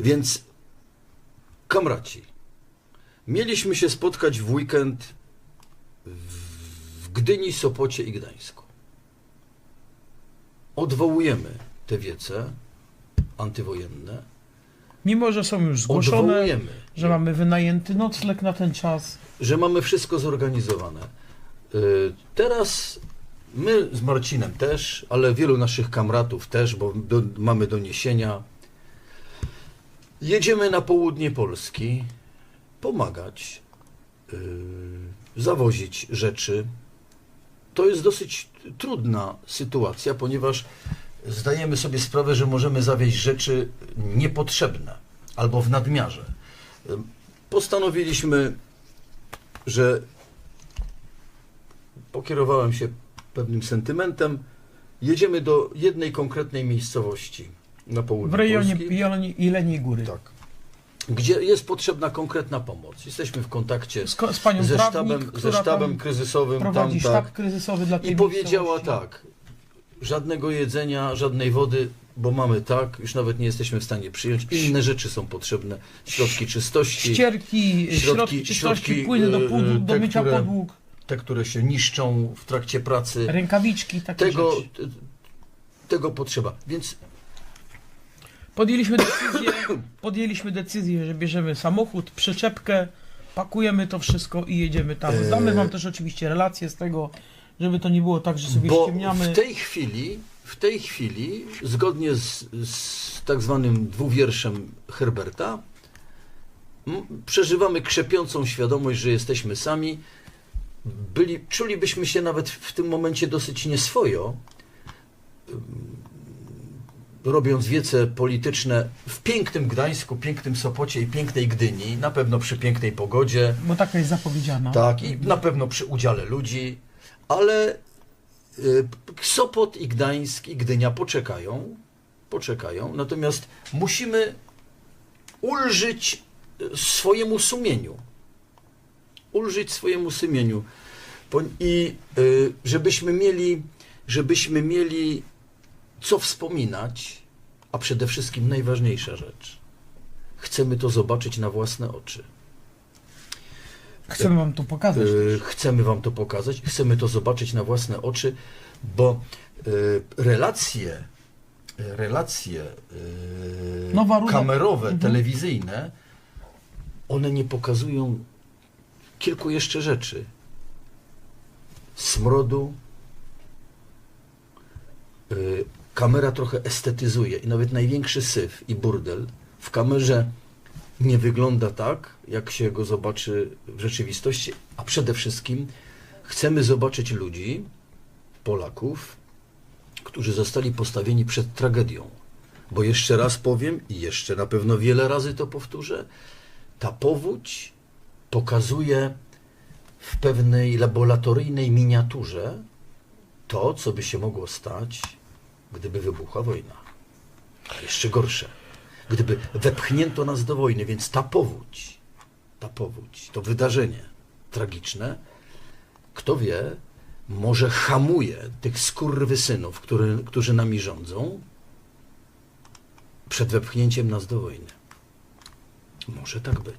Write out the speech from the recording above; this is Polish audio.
Więc, kamraci, mieliśmy się spotkać w weekend w Gdyni, Sopocie i Gdańsku. Odwołujemy te wiece antywojenne. Mimo, że są już zgłoszone, Odwołujemy. że mamy wynajęty nocleg na ten czas. że mamy wszystko zorganizowane. Y, Teraz my z Marcinem też, ale wielu naszych kamratów też, bo do, mamy doniesienia. Jedziemy na południe Polski pomagać, y, zawozić rzeczy. To jest dosyć trudna sytuacja, ponieważ zdajemy sobie sprawę, że możemy zawieźć rzeczy niepotrzebne albo w nadmiarze. Postanowiliśmy że pokierowałem się pewnym sentymentem. Jedziemy do jednej konkretnej miejscowości na południu W rejonie Jeleni- Jeleniej Góry. tak, gdzie jest potrzebna konkretna pomoc. Jesteśmy w kontakcie Z, z panią ze prawnik, sztabem, ze sztabem tam kryzysowym tam, prowadzi tak, sztab kryzysowy dla i powiedziała tak, żadnego jedzenia, żadnej wody, bo mamy tak, już nawet nie jesteśmy w stanie przyjąć. Inne rzeczy są potrzebne, środki czystości, Ścierki, środki, czystości, płyny do, yy, podłóg, do te, mycia które- podłóg, te, które się niszczą w trakcie pracy. rękawiczki, takie tego, rzeczy. tego potrzeba. Więc Podjęliśmy decyzję, podjęliśmy decyzję, że bierzemy samochód, przyczepkę, pakujemy to wszystko i jedziemy tam. Eee. Zdamy wam też oczywiście relacje z tego, żeby to nie było tak, że sobie bo ściemniamy. w tej chwili, w tej chwili, zgodnie z, z tak zwanym dwuwierszem Herberta, przeżywamy krzepiącą świadomość, że jesteśmy sami. Byli, czulibyśmy się nawet w tym momencie dosyć nieswojo, robiąc wiece polityczne w pięknym Gdańsku, pięknym Sopocie i pięknej Gdyni, na pewno przy pięknej pogodzie. Bo taka jest zapowiedziana. Tak, i na pewno przy udziale ludzi, ale y, Sopot i Gdańsk i Gdynia poczekają, poczekają, natomiast musimy ulżyć y, swojemu sumieniu. Ulżyć swojemu sumieniu. I y, żebyśmy mieli, żebyśmy mieli co wspominać, a przede wszystkim najważniejsza rzecz. Chcemy to zobaczyć na własne oczy. Chcemy wam to pokazać. Y, Chcemy Wam to pokazać, chcemy to zobaczyć na własne oczy, bo y, relacje, y, relacje ruda- kamerowe, Mhm. telewizyjne, one nie pokazują kilku jeszcze rzeczy. Smrodu. Kamera trochę estetyzuje i nawet największy syf i burdel w kamerze nie wygląda tak, jak się go zobaczy w rzeczywistości, a przede wszystkim chcemy zobaczyć ludzi, Polaków, którzy zostali postawieni przed tragedią. Bo jeszcze raz powiem i jeszcze na pewno wiele razy to powtórzę, ta powódź pokazuje w pewnej laboratoryjnej miniaturze to, co by się mogło stać, gdyby wybuchła wojna. A jeszcze gorsze gdyby wepchnięto nas do wojny, więc ta powódź, ta powódź, to wydarzenie tragiczne, kto wie, może hamuje tych skurwysynów, który, którzy nami rządzą, przed wepchnięciem nas do wojny. Może tak być.